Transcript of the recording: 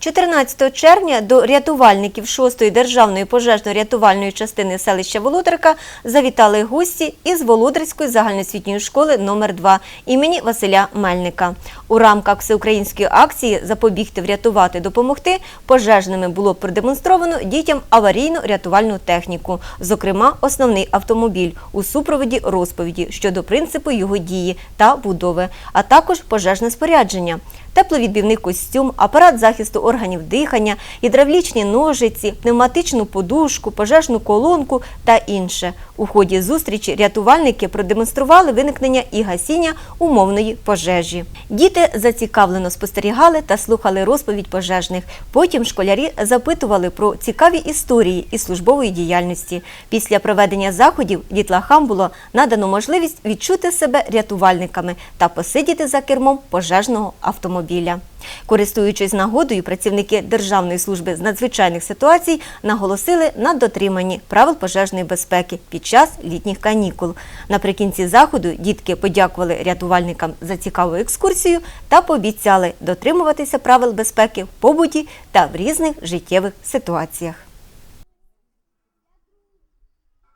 14 червня до рятувальників 6-ї державної пожежно-рятувальної частини селища Володарка завітали гості із Володарської загальноосвітньої школи номер 2 імені Василя Мельника. У рамках всеукраїнської акції Запобігти, врятувати, допомогти пожежними було продемонстровано дітям аварійно-рятувальну техніку, зокрема основний автомобіль у супроводі розповіді щодо принципу його дії та будови, а також пожежне спорядження тепловідбивний костюм, апарат захисту органів дихання, гідравлічні ножиці, пневматичну подушку, пожежну колонку та інше. У ході зустрічі рятувальники продемонстрували виникнення і гасіння умовної пожежі. Діти зацікавлено спостерігали та слухали розповідь пожежних. Потім школярі запитували про цікаві історії із службової діяльності. Після проведення заходів дітлахам було надано можливість відчути себе рятувальниками та посидіти за кермом пожежного автомобіля. Користуючись нагодою, працівники Державної служби з надзвичайних ситуацій наголосили на дотриманні правил пожежної безпеки під час літніх канікул. Наприкінці заходу дітки подякували рятувальникам за цікаву екскурсію та пообіцяли дотримуватися правил безпеки в побуті та в різних життєвих ситуаціях.